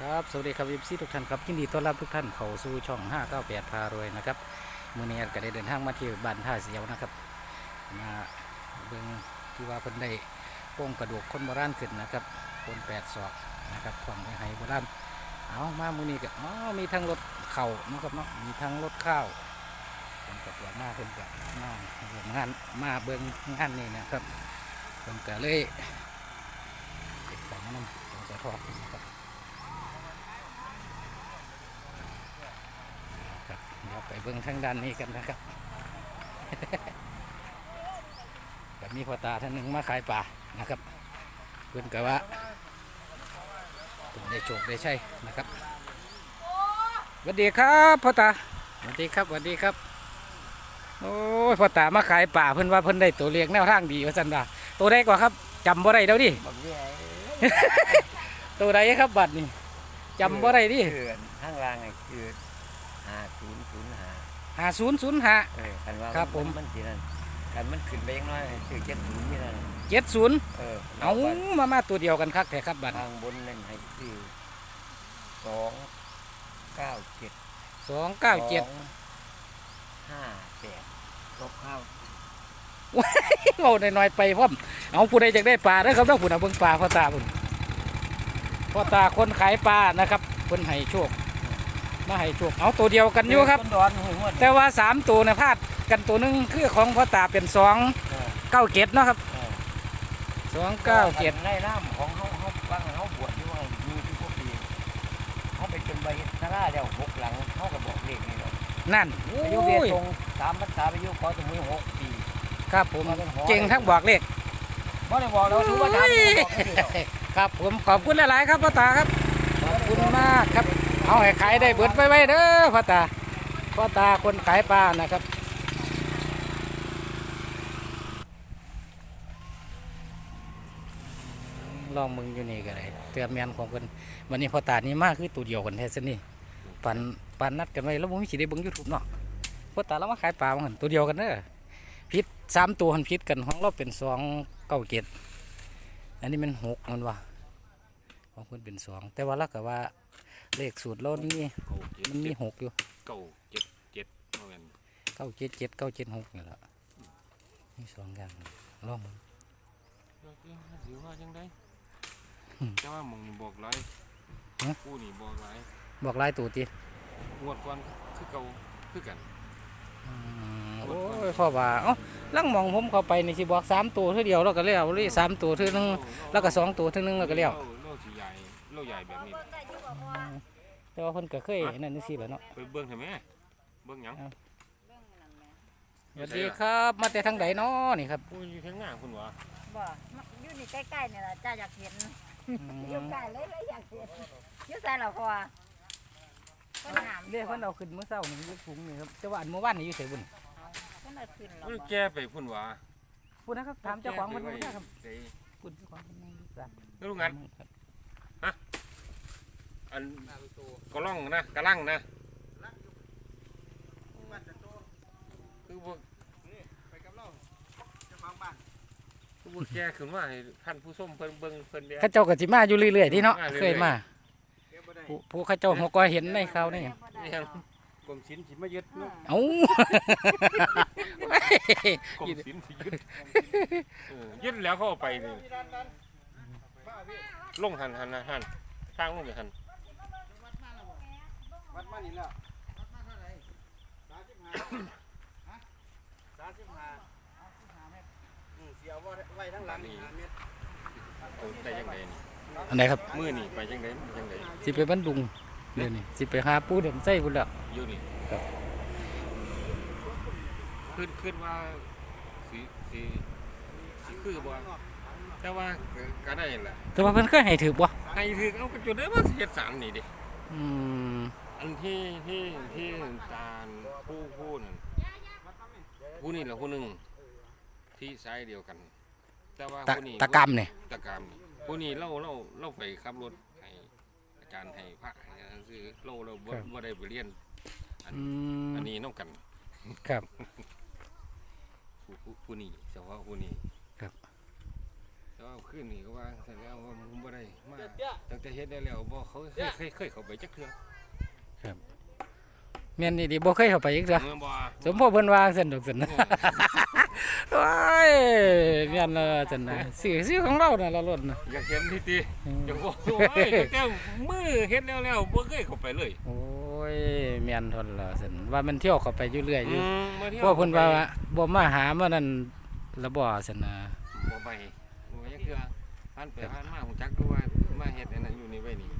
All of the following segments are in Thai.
ครับ สวัสดีครับวิซีทุกท่านครับยินดีต้อนรับทุกท่านเข้าสู่ช่อง 598 พารวยนะครับมื่อนี้ก็ได้เดินทางมาที่บ้านท่าเสียวนะครับมาเบิ่งที่ว่าเพิ่นได้โป้งกระดูกคนโบราณขึ้นนะครับคนแปดศอกนะครับของไห้โบราณเอามามื้อนี้ก็อ๋อมีทั้งรถเข่านะครับเนาะมีทั้งรถข้าวผมกับตัวมาเพิ่นกับมาเบิ่งงานมาเบิ่งงานนี่นะครับเพิ่นก็เลยเก็บของมานำผมจะทอดนะครับ ครับเดี๋ยวไปเบิ่งทางด้านนี้กันนะครับกับมีพ่อตาท่านหนึ่งมาขายป่านะครับเพื่อนกับว่าผมได้โชคได้ใช่นะครับสวัสดีครับพ่อตาสวัสดีครับสวัสดีครับ โอ้ยพ่อตามาขายป่าเพื่อนว่าเพื่อนได้ตัวเลี้ยงแนวทางดีว่าสันดาตัวได้กว่าครับจำบ่ได้แล้วดิบักแย่ตัวใดครับบัตรนี่จำบ่ได้ดิเขื่อนข้างล่างไอ้คือ หาศูนย์ศูนย์หาหาศูนย์ศูนย์ห้าเออคันว่าครับผม มันทีนั่นคันมันขึ้นไปยังน้อยคือเจ็ดศูนย์ที่นั่นเจ็ดศูนย์เออเอามามาตัวเดียวกันคักแต่ครับบัตรทางบนนั่นให้คือสองเก้าเจ็ดสองเก้าเจ็ดสองห้าแปดลบเข้าเอาหน่อยๆไปพ่อมเอาผู้ใดอยากได้ปลาเด้อครับต้องผู้นเอาเบิ่งปลาพ่อตาพุ่นพ่อตาคนขายปลานะครับเพิ่นให้โชค มาให้โชคเอาตัวเดียวกันอยู่ครับ ต้นดอนหัวหัวแต่ว่าสามตัวเนี่ยพลาดกันตัวหนึงคือของพ่อตาเป็นสองเออเก้าเจ็ดเนาะครับเออสองเก้าเจ็ดในน้ำของเขาเขาฟังเขาบวชอยู่ว่ามีที่พวกปีเขาไปจนใบสาราแล้วหกหลังเขาก็บอกเลขนี่เนาะนั่นโอ้อายุเบียยตรงสามพรรษาอายุขอสมุยหกปีครับผมเก่งทั้งบอกเลข บ่ได้บอกเราถือว่าทำบอกไม่ได้หรอกครับผมขอบคุณหลาย ๆ ครับพ่อตาครับ ขอบคุณมากครับ เอาให้ขายได้เบิดไปไว้เด้อพ่อตาพ่อตาคนขายปลานะครับลองมึงอยู่นี่ก็ได้เตือนแมนของคนวันนี้พ่อตานี่มากคือตัวเดียวกันแท้ซะนี่ปันปันนัดกันไว้แล้วผมมีสิได้เบิ่งยูทูบเนาะพ่อตาเรามาขายปลาเหมือนตัวเดียวกันเด้อพิษสามตัวหันพิษกันของเราเป็นสองเก้าเจ็ดอันนี้มันหกมันว่า ของเพิ่นเป็นสองแต่ว่าเราก็ว่า เลขสูตรเรานี่เก้าเจ็ดมันมีหกอยู่เก้าเจ็ดเจ็ดเท่ากันเก้าเจ็ดเจ็ดเก้าเจ็ดหกนี่แหละมีสองอย่างลองมึงเดี๋ยวสิสิว่าจังไดอืมแต่ว่ามึงนี่บอกไรฮะกูนี่บอกไรบอกลายตัวตีงวดก่อนคือเก่าคือกัน โอ้ยพ่อว่าเอ้าลังมองผมเข้าไปนี่สิบอกสามตัวเท่าเดียวแล้วก็เลี้ยวเลยสามตัวเท่านึงแล้วก็สองตัวเท่านึงแล้วก็เลี้ยว โลสิใหญ่โลใหญ่แบบนี้ แต่ว่าเพิ่นก็เคยนั่นนี่สิแหล้วเนาะไปเบิ่งทำไมเบิ่งหยังสวัสดีครับ มาแต่ทางใดเนาะนี่ครับกูอยู่ข้างหน้าคุณวะบ่มาอยู่นี่ใกล้ๆนี่แหละจ้าอยากเห็นอือยู่มใกล้เลยเลยอยากเห็นอยู่ใส่ละพอคนหามเรียกเพิ่นเอาขึ้นมื้อเช้านี่อยู่ถุงนี่ครับแต่ว่าอันเมื่อวานนี่อยู่ไสบุญคนเอาขึ้นหรอมันบ่แก้ไปพุ่นวะพูดนะครับถามเจ้าของเพิ่นแก้ว่าไปครับไว้คุณเจ้าของเพิ่นนั่งอยู่กลาง แล้วลูกงัดอันก็ล่องนะกระลังนะคือพวกคือพวกแก้ขึ้นมาให้ท่านผู้ชมเพิ่นเบิ่งเพิ่นเดียวเขาเจ้าก็สิมาอยู่เรื่อยๆที่เนาะมาเรื่อยๆเคยมาผู้ผู้เขาเจ้าหัวก้อยเห็นในข่าวนี่นี่ยังกรมศิลป์สิมายึดเนาะเอ้ากรมศิลป์สิยึดเออยึดแล้วเขาเอาไปนี่ลงหันหันหันทางลงไปหัน วัดมานี่แล้วสามสิบห้าสามสิบห้าอืมเสียว่าไว้ทั้งหลังนี่ห้าเมตรเอาได้ยังไงนี่อันไหนครับมือนี่ไปยังไงยังไงสิไปบ้านดุงเดี๋ยวนี้สิไปหาปูเดินไส้พุ่นแล้วอยู่นี่ครับขึ้นขึ้นว่าสีสีสีคือบ่แต่ว่าก็ก็ได้แหละแต่ว่าเพิ่นเคยให้ถือบ่ให้คือเอากระจุดได้มาเฮ็ดสามนี่ดิอืม อันที่ที่ที่ตาลผู้ผู้นั่นผู้นี่แหละผู้หนึ่งที่ไซส์เดียวกัน แต่ว่าตะผู้นี้ตะกรรมเนี่ยตะกรรมนี่ผู้นี้เราเราเราไปขับรถให้อาจารย์ให้พระให้อันนั้นคือเราเราบ่บ่ได้ไปเรียนอืมอันนี้น้องกันครับ ผู้ผู้ผู้นี้เฉพาะผู้นี้ครับ แต่ก็ขึ้นนี่ก็ว่าแต่แล้วว่าผมบ่ได้มาตั้งแต่เฮ็ดได้แล้วบ่เขาเคยเคยเคยเข้าไปจักเทื่อ แม่นนี่ดิบ่เคยเข้าไปอีกเด้อเมื่อบ่สมพ่อเพิ่นวางซั่นดอกซั่นนะว้ายแม่นและซั่นนะซื้อซื้อของเราน่ะละล้นน่ะอยากเห็นที่ติอืมอยากบอกว่าเอ้ยตั้งแต่มือเฮ็ดแล้วแล้วบ่เคยเข้าไปเลยโอ้ยแม่นทนละซั่นว่ามันเที่ยวเข้าไปอยู่เรื่อยอยู่อืมมาที่ยวเพราะเพิ่นว่าบ่มาหามานั่นละบ่ซั่นนะบ่ไปบ่ไปจักเทื่อผ่านไปผ่านมาฮู้จักดูว่ามาเฮ็ดอันนั้นอยู่นี่ไว้นี่ม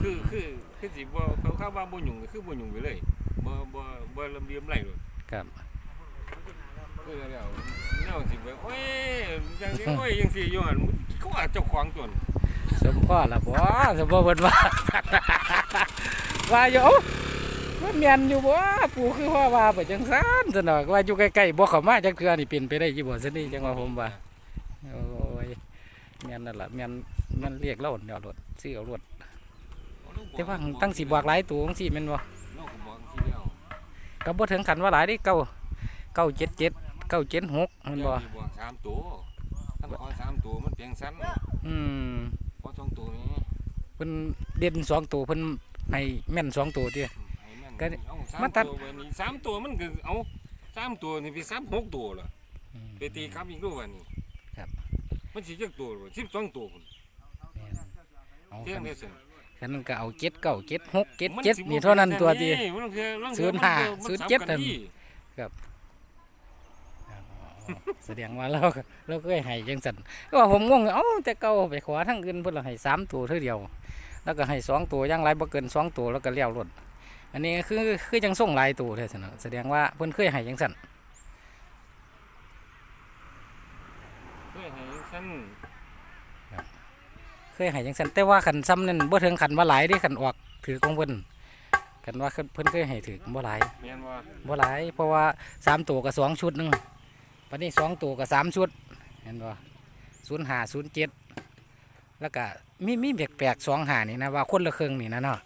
คือคือคือสิบ่เขาเข้าว่าบ่ยุ่งก็คือบ่ยุ่งไปเลยบ่บ่บ่ลำเลียมไรเลยครับคือแล้วแนวสิแบบโอ้ยจังซี่โอ้ยจังซี่อยู่หั่นเขาว่าเจ้าของจนสมพ่อละบ่สมพ่อเพิ่นว่าว่าอยู่เอ้ามันแม่นอยู่บ่ปู่คือว่าว่าไปจังซั่นซั่นดอกว่าอยู่ใกล้ๆบ่เข้ามาจักเทื่อนี่เป็นไปได้อยู่บ่ซั่นนี่จังว่าผมว่าโอ้ยแม่นนั่นล่ะแม่นมันเรียกเราเดี๋ยวรถซื้อเอารถ แต่ว่าตั้งสิบอกหลายตัวจังซี่แม่นบ่เราก็บอกสิแล้วก็บ่ถึงขันว่าหลายเดิเก้าเก้าเจ็ดเจ็ดเก้าเจ็ดหกแมันบ่เดี๋ยวนี้บอกสามตัวท่านขอสามตัวมันเพียงสั้นอืมขอสองตัวนี้เพิ่นเด่นสองตัวเพิ่นให้แม่นสองตัวเด้ให้แม่นก็เอาสามมาตัดตัวไว้นี่สามตัวมันก็เอาสามตัวนี่ไปสามหกตัวล่ะไปตีครับอีกด้วยวันนี้ครับ มันสิจักตัวสิบสองตัวพุ่นเอาเที่ยคังนได้ สิคันนั้นก็เอาเจ็ดเก้าเจ็ดหกเจ็ดเจ็ดนี่เท่านั้นตัวเดียวมันคือมันศูคือนย์ห้ามันศูนย์ซ้ำเจ็ดกันั่นอีแสดงว่าเราเราเคยให้จังสันก็ว่าผมงงเอ้าแต่เก่าไปขวาทั้งอื่นเพิ่นเราให้สามตัวเท่าเดียว แล้วก็ให้สองตัวอย่างไรบ่เกินสองตัวแล้วก็เลี้ยวรถอันนี้คือคือจังส่งหลายตัวเลยสนะแสดงว่าเพิ่นเคยให้จังสันเพื่อให้สั้นเค ยให้จังสันแต่ว่าขันซ้ำนั่นบ่ถึงขันว่าหลายเด้ขันออกถือของเพิ่นขันว่าเพิ่นเคยให้ถือบ่หลายแม่นว่าบ่หลายเพราะว่าสามตัวกับสองชุดหนึงปันนี้สองตัวกับสามชุดเห็นบ่ศูนย์ห้าศูนย์เจ็ดแล้วก็มีมีแปลกๆสองหานี่นะว่าคนละครึ่งนี่นะเนาะ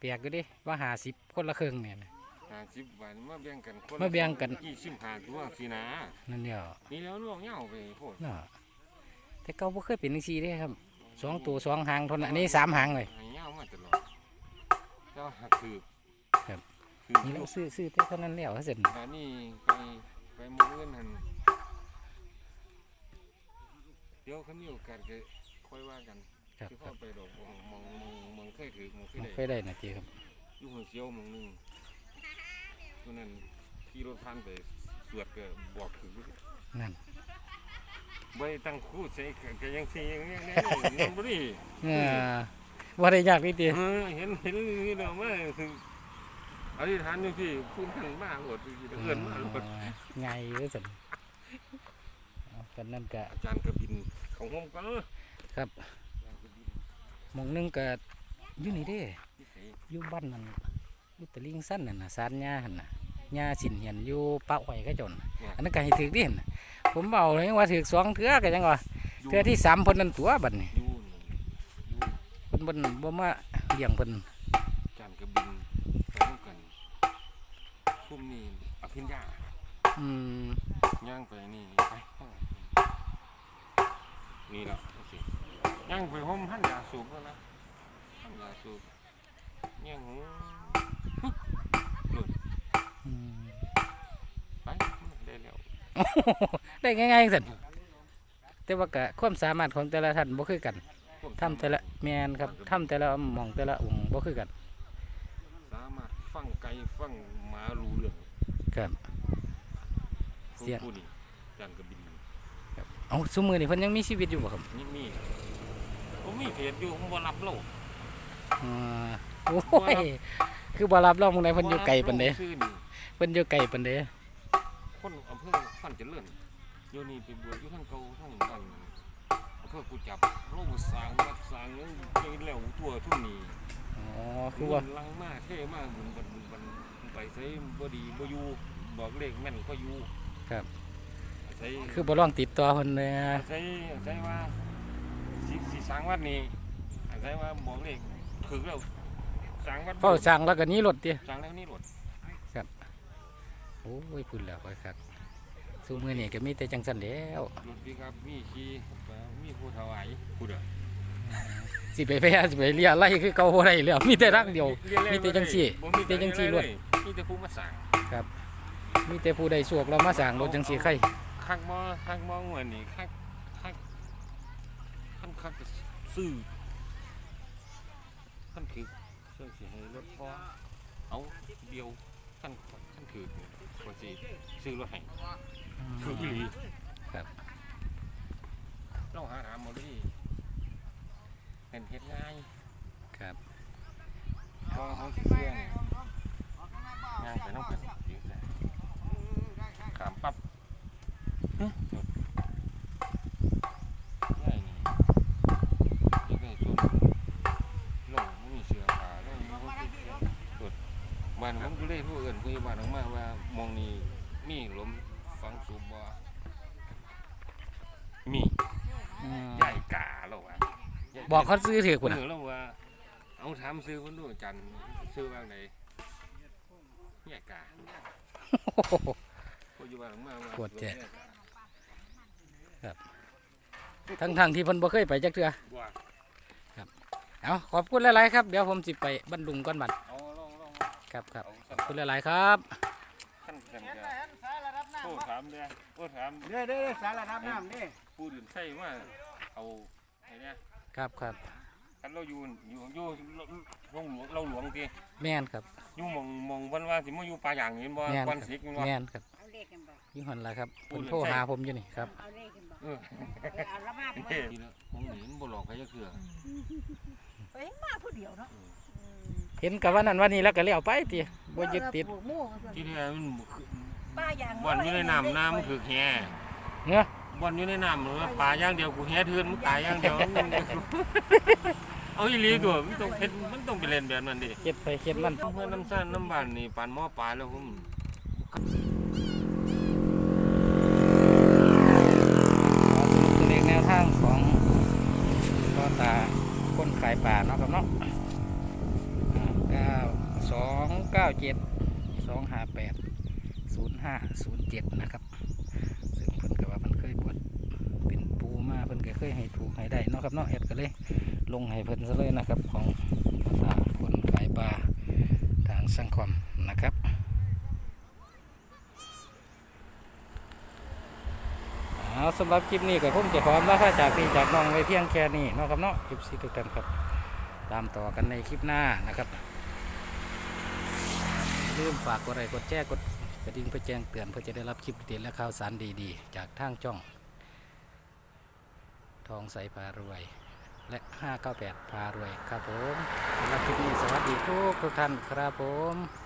แปลกอยู่ดิว่าหาสิบคนละครึ่งเนี่ยนะห้าสิบบาทมาแบ่งกันคนละมาแบ่งกันยี่สิบห้าตัวสินะนั่นเดียวนี่แล้วลวงเหงาไปโพดเนาะแต่เก่าบ่เคยเป็นจังซี่เด้ครับ สองตัวสองหางเท่านั้นอันนี้สามหางเลยให้เหงามาตลอดเจ้าหักถือครับถือนี่ลูเรากซื้อซื้อแต่เท่านั้นแล้วเสร็จอันนี้ไปไปหมองเงินหันเดี๋ยวเขามีโอกาสก็ค่อยว่ากันครับที่ครัพ่อบไปดอกมองมองมองมองเคยถือมองเคยบ่ได้เคยได้นะทีครับอยู่หัวเสียวมองหนึงตัวนั้นขี่รถผ่านไปสวดก็บอกถือนั่น ไว้ตั้งคู่ใส่ก็ยังสิยังยังยังยังบ่ดีเออบ่ได้ยากนี่ติเออเห็นเห็นนี่เนาะมาคืออธิษฐานอยู่พี่คุณท่านมาโอดเอื้อนมาโอดไงเด้อเสร็จเอากันนั่นก็อาจารย์กระบินของผมก็ครับหมองหนึงก็อยู่นี่เด้อยู่บ้านนั่นอยู่ตะลิงสั้นนั่นน่ะสารหญ้าหั่นน่ะหญ้าสินเหียนอยู่ปะไว้ก็จนอันนั้นก็ให้ถือดิหั่นน่ะ ผมเอาเลยว่าถือสองเทื่อก็ยังว่าเทื่อที่สามเพิ่นนั่นตัวบัดนี้อยู่นี่อยู่เพิ่นเพิ่นบ่มาเลี้ยงเพิ่นอาจารย์กระบินไปร่วมกันพุ่มนี่อภิญญาอืมย่างไปนี่ไปนี่แหละสิย่างไปห้องหันยาสูบแล้วนะหันยาสูบย่างหูหลุดอืมไปได้แล้ว ได้ง่ายๆสั่นแต่ว่าก็ความสามารถของแต่ละท่านบ่คือกันผมทำแต่ละแม่นครับทำแต่ละหม่องแต่ละองค์บ่คือกัน สามารถฟังไก่ฟังหมารู้เรื่องครับ เสียง ผู้นี่อาจารย์กระบินเอาซุมื้อนี้เพิ่นยังมีชีวิตอยู่บ่ครับนี่มีผมมีเพจอยู่ผมบ่รับโลกอ่าโอ้ยคือบ่รับรองมื้อใดเพิ่นอยู่ไกลปานใดชื่อนี่เพิ่นอยู่ไกลปานใด คนอำเภอฟันเจริญโยนี่ไปบวชอยู่ทั้งเก่าทั้งบ้านอำเภอกูจับโลกสร้างวัดสร้างยังไปแล้วตัวทุ่มนี้อ๋อคือว่าลังมากเท่มากบุญบันบุญบันไปใส่บ่ดีบ่อยู่บอกเลขแม่นก็อยู่ครับใส่คือบ่ลองติดต่อเพิ่นเลยใส่ใส่ว่าสิสิสร้างวัดนี้ใส่ว่าบอกเลขถึกแล้วสร้างวัดเฝ้าสร้างแล้วก็หนี้รถติสร้างแล้วนี่รถ โอ้ยพุ่นแล้วค่อยคักซุมื้อนี้ก็มีแต่จังซั่นแหล้วรถพี่ครับมีขี่มีมีผู้ถวายผู้เด้อสิไปแพ้สิไปเลียไล่คือเก่าบ่ได้แล้วมีแต่รักเดียว มีแต่จังซี่บ่มีแต่จังซี่ล้วนมีแต่ผู้มาสั่งมีแต่ผู้ใดสวกเรามาสร้างรถจังซี่ใครคักบ่คักบ่งวนนี่คักคักคันคักก็ซื้อคันคือเชื่อสิให้รถพอเอาเดียวคันคันคือ ว่าสิซื้อรถให้คืออีหลีครับเราหาถามหมดเลยเป็นเฮ็ดง่ายครับพอเขาสิเชื่องย่างไปน้องกันอยู่ซะขามปั๊บหึจดง่ายนี่ยังไงชนลงไม่มีเสือขาลงมันก็ติดจดบ้านผมก็เลยผู้อื่นผู้ใหญ่บ้านออกมาว่า มองนี่มีหลมฝังสูบบ่มีอืมใหญ่กาแล้วอะบอกเขาซื้อถือคุณเอน่ะอแล้วว่า เอาถามซื้อคนดูจันทร์ซื้อว่างไหนใหญ่กาโอ้โหพออยู่บ้านมาว่าปวดแจ๊ะทั้งทางๆที่เพิ่นบ่เคยไปจักเทื่อว่าเอาขอบคุณหลายๆครับ เดี๋ยวผมสิไปบรรลุงก่อนบัดเอาลองลองครับครับเอาขอบคุณหลายๆครับขั้น กันเห็นจะไหมเห็นสายระดับโอ้น้ำถามเลยโอ้ถามเด้อเด้อสายระดับน้ำนี่ผู้อื่นใช่ว่าเอาไอ้เนี่ยครับครับคันเราอยู่อยู่อยู่ลงหลวงเราหลวงทีแม่นครับอยู่หมองหมองวันว่าสิมาอยู่ป่าอย่างเห็นบ่แม่นวันครับสิกแม่นบ่แม่นครับเอาเลขกันบ่อยี่หันละครับพูเพิ่ดนเลยโทรใช่ หาผมอยู่นี่ครับ เอาเลขกันบ่เออเออเอาละมาบ่เฮ้ยแล้วผมหนีมันบ่หลอกใครจะเคือไปเห็นมาผู้เดียวเนาะ เห็นกับว่านั้นวันนี้แล้วก็เลี้ยวไปติบ่ยึดติดปลูกหมู่ว่าซั่นที่แท้มันป้าอย่างบ่อนอยู่ในน้ำน้ำมันคือแห่เนาะบ่อนอยู่ในน้ำมันว่าปลาอย่างเดียวกูแห่เทือนมึงตายอย่างเดียวเอาอีหลีตัวมันต้องเฮ็ดมันต้องไปเล่นแบบนั้นดิเฮ็ดไปเฮ็ดมันเพื่อนน้ำซ่านน้ำบานนี่ปานหม้อปลาแล้วผมตัวเลขแนวทางของพ่อตาคนขายป่าเนาะครับเนาะเก้า สองเก้าเจ็ดสองห้าแปดศูนย์ห้าศูนย์เจ็ดนะครับ ซึ่งเพิ่นก็ว่าเพิ่นเคยบวชเป็นปูมาเพิ่นก็เคยให้ถูกให้ได้เนาะครับเนาะแอดก็เลยลงให้เพิ่นซะเลยนะครับของอ่าคนขายปลาทางสังคมนะครับเอาสำหรับคลิปนี้ก็คงจะพร้อมแล้วค่ะจากพี่จากน้องไว้เพียงแค่นี้เนาะครับเนาะคลิปซีทุกท่านครับ ตามต่อกันในคลิปหน้านะครับ ลืมฝากกดไลค์กดแชร์กดกระดิ่งเพื่อแจ้งเตือนเพื่อจะได้รับคลิปเด็ดและข่าวสารดีๆ จากทางช่อง ทองใสพารวย และ 598 พารวยครับผมสำหรับคลิปนี้สวัสดีทุกทุกท่านครับผม